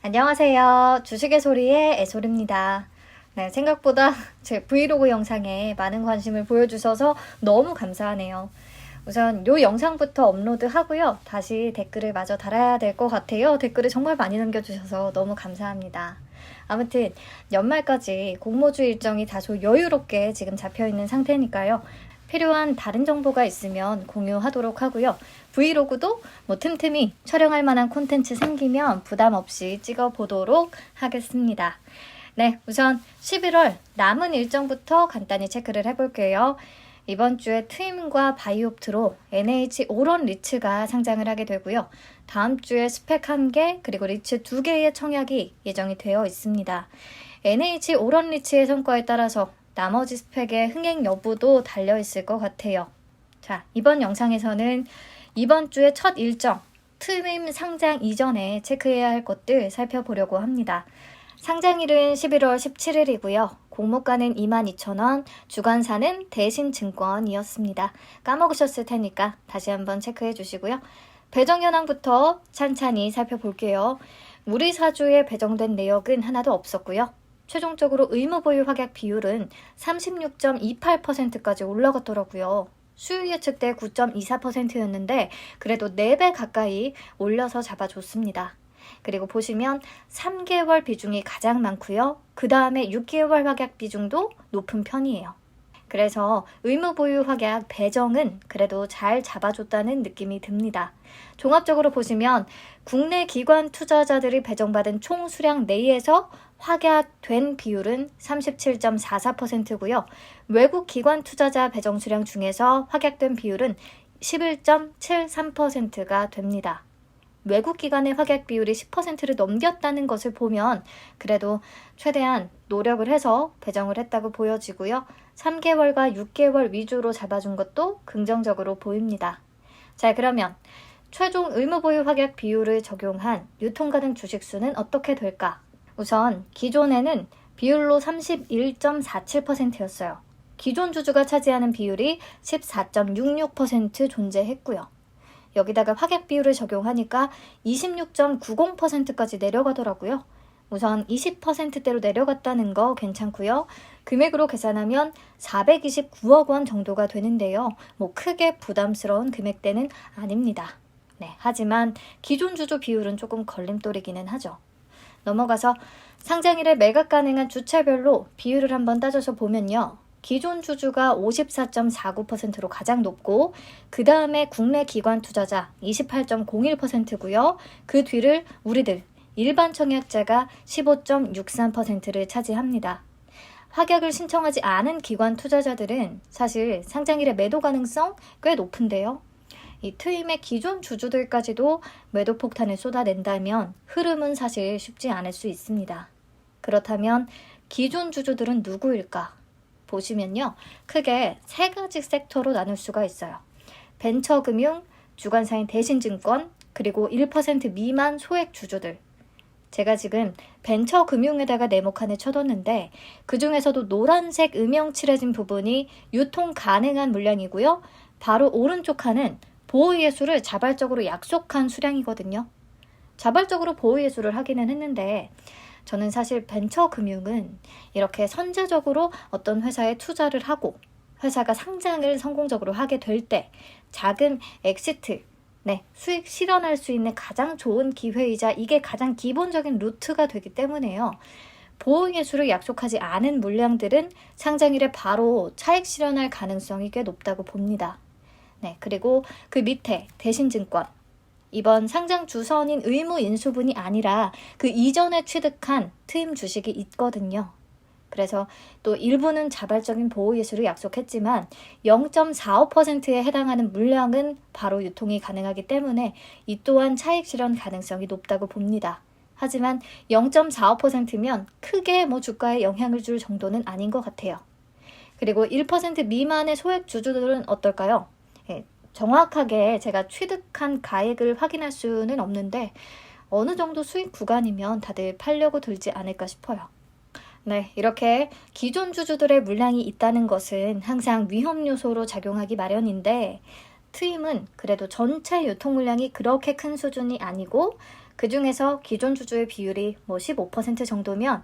안녕하세요. 주식의 소리의 애솔입니다. 네, 생각보다 제 브이로그 영상에 많은 관심을 보여주셔서 너무 감사하네요. 우선 요 영상부터 업로드 하고요. 다시 댓글을 마저 달아야 될 것 같아요. 댓글을 정말 많이 남겨주셔서 너무 감사합니다. 아무튼 연말까지 공모주 일정이 다소 여유롭게 지금 잡혀 있는 상태니까요. 필요한 다른 정보가 있으면 공유하도록 하고요. 브이로그도 뭐 틈틈이 촬영할 만한 콘텐츠 생기면 부담 없이 찍어 보도록 하겠습니다. 네, 우선 11월 남은 일정부터 간단히 체크를 해볼게요. 이번 주에 트임과 바이옵트로 NH 오런 리츠가 상장을 하게 되고요. 다음 주에 스펙 1개 그리고 리츠 2개의 청약이 예정이 되어 있습니다. NH 오런 리츠의 성과에 따라서 나머지 스펙의 흥행 여부도 달려 있을 것 같아요. 자, 이번 영상에서는 이번 주의 첫 일정, 트임 상장 이전에 체크해야 할 것들 살펴보려고 합니다. 상장일은 11월 17일이고요. 공모가는 22,000원, 주관사는 대신증권이었습니다. 까먹으셨을 테니까 다시 한번 체크해 주시고요. 배정 현황부터 찬찬히 살펴볼게요. 우리 사주에 배정된 내역은 하나도 없었고요. 최종적으로 의무 보유 확약 비율은 36.28%까지 올라갔더라고요. 수요 예측 때 9.24%였는데 그래도 4배 가까이 올려서 잡아줬습니다. 그리고 보시면 3개월 비중이 가장 많고요. 그 다음에 6개월 확약 비중도 높은 편이에요. 그래서 의무 보유 확약 배정은 그래도 잘 잡아줬다는 느낌이 듭니다. 종합적으로 보시면 국내 기관 투자자들이 배정받은 총 수량 내에서 확약된 비율은 37.44%고요. 외국 기관 투자자 배정 수량 중에서 확약된 비율은 11.73%가 됩니다. 외국 기관의 확약 비율이 10%를 넘겼다는 것을 보면 그래도 최대한 노력을 해서 배정을 했다고 보여지고요. 3개월과 6개월 위주로 잡아준 것도 긍정적으로 보입니다. 자, 그러면 최종 의무 보유 확약 비율을 적용한 유통 가능 주식 수는 어떻게 될까? 우선 기존에는 비율로 31.47%였어요. 기존 주주가 차지하는 비율이 14.66% 존재했고요. 여기다가 확약 비율을 적용하니까 26.90%까지 내려가더라고요. 우선 20%대로 내려갔다는 거 괜찮고요. 금액으로 계산하면 429억 원 정도가 되는데요. 뭐 크게 부담스러운 금액대는 아닙니다. 네, 하지만 기존 주주 비율은 조금 걸림돌이기는 하죠. 넘어가서 상장일에 매각 가능한 주체별로 비율을 한번 따져서 보면요. 기존 주주가 54.49%로 가장 높고 그 다음에 국내 기관 투자자 28.01%고요. 그 뒤를 우리들 일반 청약자가 15.63%를 차지합니다. 확약을 신청하지 않은 기관 투자자들은 사실 상장일의 매도 가능성 꽤 높은데요. 이 트임의 기존 주주들까지도 매도 폭탄을 쏟아낸다면 흐름은 사실 쉽지 않을 수 있습니다. 그렇다면 기존 주주들은 누구일까? 보시면요. 크게 세 가지 섹터로 나눌 수가 있어요. 벤처금융, 주관사인 대신증권, 그리고 1% 미만 소액 주주들. 제가 지금 벤처 금융에다가 네모칸을 쳐뒀는데 그 중에서도 노란색 음영 칠해진 부분이 유통 가능한 물량이고요. 바로 오른쪽 칸은 보호예수를 자발적으로 약속한 수량이거든요. 자발적으로 보호예수를 하기는 했는데 저는 사실 벤처 금융은 이렇게 선제적으로 어떤 회사에 투자를 하고 회사가 상장을 성공적으로 하게 될때 자금 엑시트 네, 수익 실현할 수 있는 가장 좋은 기회이자 이게 가장 기본적인 루트가 되기 때문에요. 보호예수를 약속하지 않은 물량들은 상장일에 바로 차익 실현할 가능성이 꽤 높다고 봅니다. 네, 그리고 그 밑에 대신증권 이번 상장 주선인 의무 인수분이 아니라 그 이전에 취득한 트임 주식이 있거든요. 그래서 또 일부는 자발적인 보호 예수를 약속했지만 0.45%에 해당하는 물량은 바로 유통이 가능하기 때문에 이 또한 차익 실현 가능성이 높다고 봅니다. 하지만 0.45%면 크게 뭐 주가에 영향을 줄 정도는 아닌 것 같아요. 그리고 1% 미만의 소액 주주들은 어떨까요? 예, 정확하게 제가 취득한 가액을 확인할 수는 없는데 어느 정도 수익 구간이면 다들 팔려고 들지 않을까 싶어요. 네, 이렇게 기존 주주들의 물량이 있다는 것은 항상 위험 요소로 작용하기 마련인데 트임은 그래도 전체 유통 물량이 그렇게 큰 수준이 아니고 그 중에서 기존 주주의 비율이 뭐 15% 정도면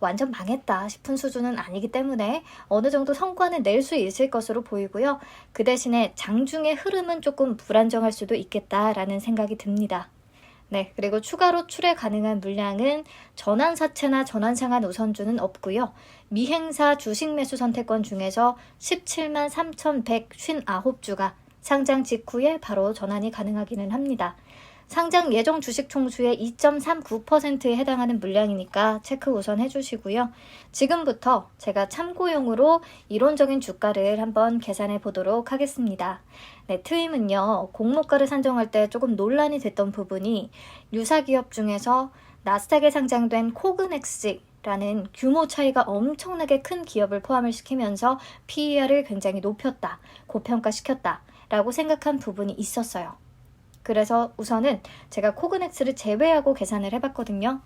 완전 망했다 싶은 수준은 아니기 때문에 어느 정도 성과는 낼 수 있을 것으로 보이고요. 그 대신에 장중의 흐름은 조금 불안정할 수도 있겠다라는 생각이 듭니다. 네, 그리고 추가로 출애 가능한 물량은 전환사채나 전환상한 우선주는 없고요. 미행사 주식 매수 선택권 중에서 17만 3,159주가 상장 직후에 바로 전환이 가능하기는 합니다. 상장 예정 주식 총수의 2.39%에 해당하는 물량이니까 체크 우선 해주시고요. 지금부터 제가 참고용으로 이론적인 주가를 한번 계산해 보도록 하겠습니다. 네, 트임은요, 공모가를 산정할 때 조금 논란이 됐던 부분이 유사 기업 중에서 나스닥에 상장된 코그넥스 라는 규모 차이가 엄청나게 큰 기업을 포함을 시키면서 PER을 굉장히 높였다, 고평가시켰다 라고 생각한 부분이 있었어요. 그래서 우선은 제가 코그넥스를 제외하고 계산을 해봤거든요.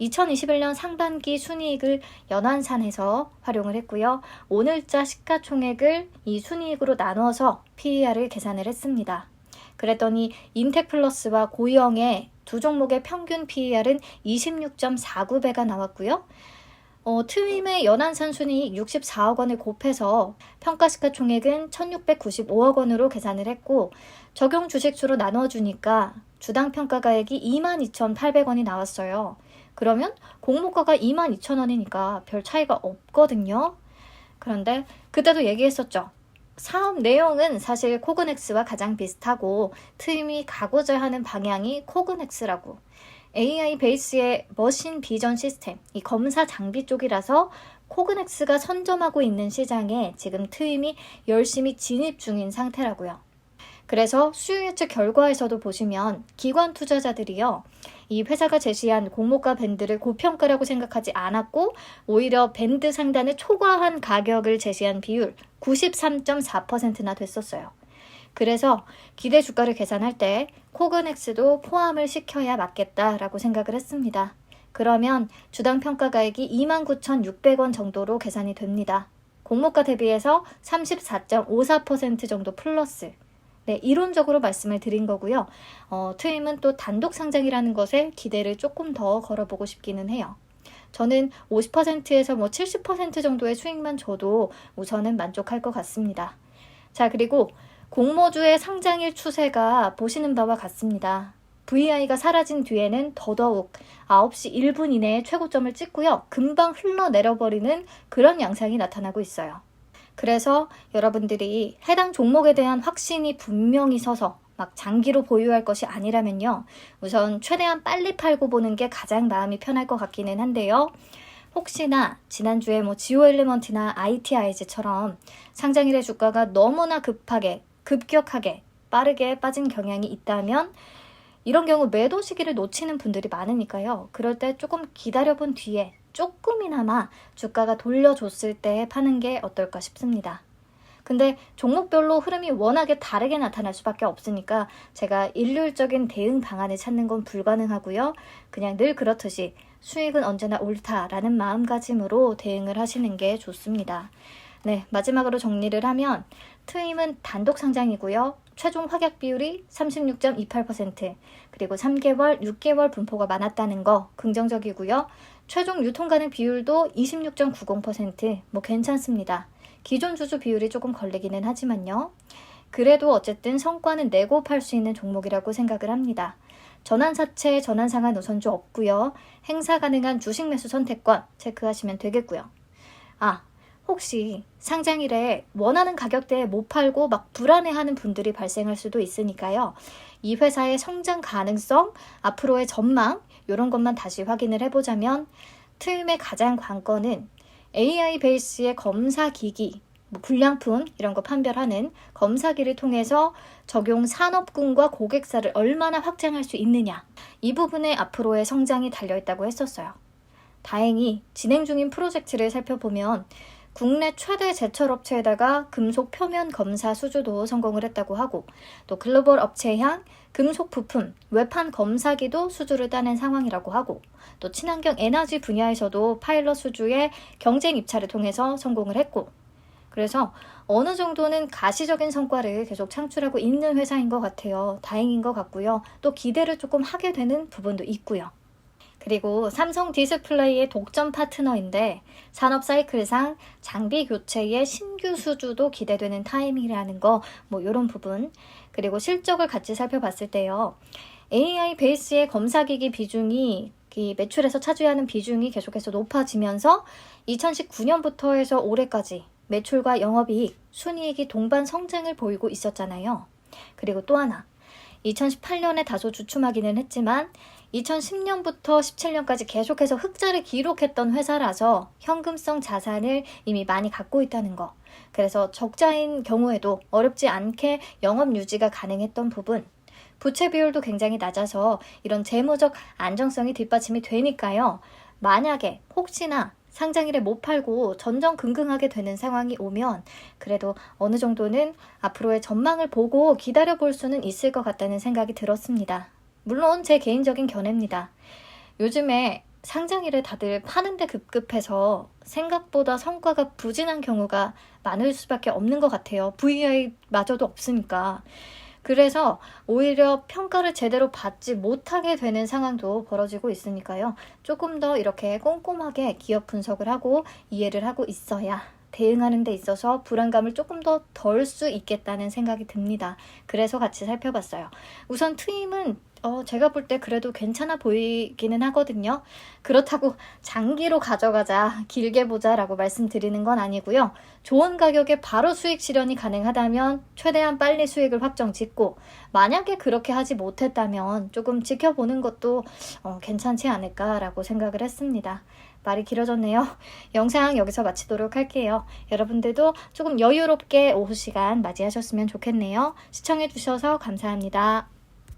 2021년 상반기 순이익을 연환산해서 활용을 했고요. 오늘자 시가총액을 이 순이익으로 나눠서 PER을 계산을 했습니다. 그랬더니 인텍플러스와 고영의 두 종목의 평균 PER은 26.49배가 나왔고요. 어, 트윈의 연한산 순이익 64억 원을 곱해서 평가시가 총액은 1695억 원으로 계산을 했고 적용 주식수로 나눠주니까 주당 평가가액이 22,800원이 나왔어요. 그러면 공모가가 22,000원이니까 별 차이가 없거든요. 그런데 그때도 얘기했었죠. 사업 내용은 사실 코그넥스와 가장 비슷하고 트임이 가고자 하는 방향이 코그넥스라고. AI 베이스의 머신 비전 시스템, 이 검사 장비 쪽이라서 코그넥스가 선점하고 있는 시장에 지금 트임이 열심히 진입 중인 상태라고요. 그래서 수요 예측 결과에서도 보시면 기관 투자자들이요. 이 회사가 제시한 공모가 밴드를 고평가라고 생각하지 않았고 오히려 밴드 상단을 초과한 가격을 제시한 비율 93.4%나 됐었어요. 그래서 기대 주가를 계산할 때 코그넥스도 포함을 시켜야 맞겠다라고 생각을 했습니다. 그러면 주당 평가가액이 29,600원 정도로 계산이 됩니다. 공모가 대비해서 34.54% 정도 플러스. 네, 이론적으로 말씀을 드린 거고요. 어, 트임은 또 단독 상장이라는 것에 기대를 조금 더 걸어보고 싶기는 해요. 저는 50%에서 뭐 70% 정도의 수익만 줘도 우선은 만족할 것 같습니다. 자, 그리고 공모주의 상장일 추세가 보시는 바와 같습니다. VI가 사라진 뒤에는 더더욱 9시 1분 이내에 최고점을 찍고요. 금방 흘러내려버리는 그런 양상이 나타나고 있어요. 그래서 여러분들이 해당 종목에 대한 확신이 분명히 서서 막 장기로 보유할 것이 아니라면요. 우선 최대한 빨리 팔고 보는 게 가장 마음이 편할 것 같기는 한데요. 혹시나 지난주에 뭐 지오 엘리먼트나 ITI즈처럼 상장일의 주가가 너무나 급하게, 급격하게, 빠르게 빠진 경향이 있다면 이런 경우 매도 시기를 놓치는 분들이 많으니까요. 그럴 때 조금 기다려본 뒤에 조금이나마 주가가 돌려줬을 때 파는 게 어떨까 싶습니다. 근데 종목별로 흐름이 워낙에 다르게 나타날 수밖에 없으니까 제가 일률적인 대응 방안을 찾는 건 불가능하고요. 그냥 늘 그렇듯이 수익은 언제나 옳다라는 마음가짐으로 대응을 하시는 게 좋습니다. 네, 마지막으로 정리를 하면 트임은 단독 상장이고요. 최종 확약 비율이 36.28%, 그리고 3개월, 6개월 분포가 많았다는 거 긍정적이고요. 최종 유통 가능 비율도 26.90%, 뭐 괜찮습니다. 기존 주주 비율이 조금 걸리기는 하지만요. 그래도 어쨌든 성과는 내고 팔 수 있는 종목이라고 생각을 합니다. 전환사채, 전환상한 우선주 없고요. 행사 가능한 주식 매수 선택권 체크하시면 되겠고요. 아, 혹시 상장일에 원하는 가격대에 못 팔고 막 불안해하는 분들이 발생할 수도 있으니까요. 이 회사의 성장 가능성, 앞으로의 전망, 이런 것만 다시 확인을 해보자면 트임의 가장 관건은 AI 베이스의 검사 기기, 뭐 불량품 이런 거 판별하는 검사기를 통해서 적용 산업군과 고객사를 얼마나 확장할 수 있느냐 이 부분에 앞으로의 성장이 달려 있다고 했었어요. 다행히 진행 중인 프로젝트를 살펴보면 국내 최대 제철 업체에다가 금속 표면 검사 수주도 성공을 했다고 하고 또 글로벌 업체향 금속 부품 외판 검사기도 수주를 따낸 상황이라고 하고 또 친환경 에너지 분야에서도 파일럿 수주의 경쟁 입찰을 통해서 성공을 했고 그래서 어느 정도는 가시적인 성과를 계속 창출하고 있는 회사인 것 같아요. 다행인 것 같고요. 또 기대를 조금 하게 되는 부분도 있고요. 그리고 삼성 디스플레이의 독점 파트너인데 산업 사이클상 장비 교체의 신규 수주도 기대되는 타이밍이라는 거, 뭐 이런 부분. 그리고 실적을 같이 살펴봤을 때요. AI 베이스의 검사기기 비중이 이 매출에서 차지하는 비중이 계속해서 높아지면서 2019년부터 해서 올해까지 매출과 영업이익, 순이익이 동반 성장을 보이고 있었잖아요. 그리고 또 하나, 2018년에 다소 주춤하기는 했지만 2010년부터 17년까지 계속해서 흑자를 기록했던 회사라서 현금성 자산을 이미 많이 갖고 있다는 거. 그래서 적자인 경우에도 어렵지 않게 영업 유지가 가능했던 부분. 부채 비율도 굉장히 낮아서 이런 재무적 안정성이 뒷받침이 되니까요. 만약에 혹시나 상장일에 못 팔고 전전긍긍하게 되는 상황이 오면 그래도 어느 정도는 앞으로의 전망을 보고 기다려 볼 수는 있을 것 같다는 생각이 들었습니다. 물론 제 개인적인 견해입니다. 요즘에 상장일에 다들 파는데 급급해서 생각보다 성과가 부진한 경우가 많을 수밖에 없는 것 같아요. VI마저도 없으니까. 그래서 오히려 평가를 제대로 받지 못하게 되는 상황도 벌어지고 있으니까요. 조금 더 이렇게 꼼꼼하게 기업 분석을 하고 이해를 하고 있어야 대응하는 데 있어서 불안감을 조금 더 덜 수 있겠다는 생각이 듭니다. 그래서 같이 살펴봤어요. 우선 트임은 어, 제가 볼 때 그래도 괜찮아 보이기는 하거든요. 그렇다고 장기로 가져가자, 길게 보자 라고 말씀드리는 건 아니고요. 좋은 가격에 바로 수익 실현이 가능하다면 최대한 빨리 수익을 확정 짓고, 만약에 그렇게 하지 못했다면 조금 지켜보는 것도 어, 괜찮지 않을까라고 생각을 했습니다. 말이 길어졌네요. 영상 여기서 마치도록 할게요. 여러분들도 조금 여유롭게 오후 시간 맞이하셨으면 좋겠네요. 시청해주셔서 감사합니다.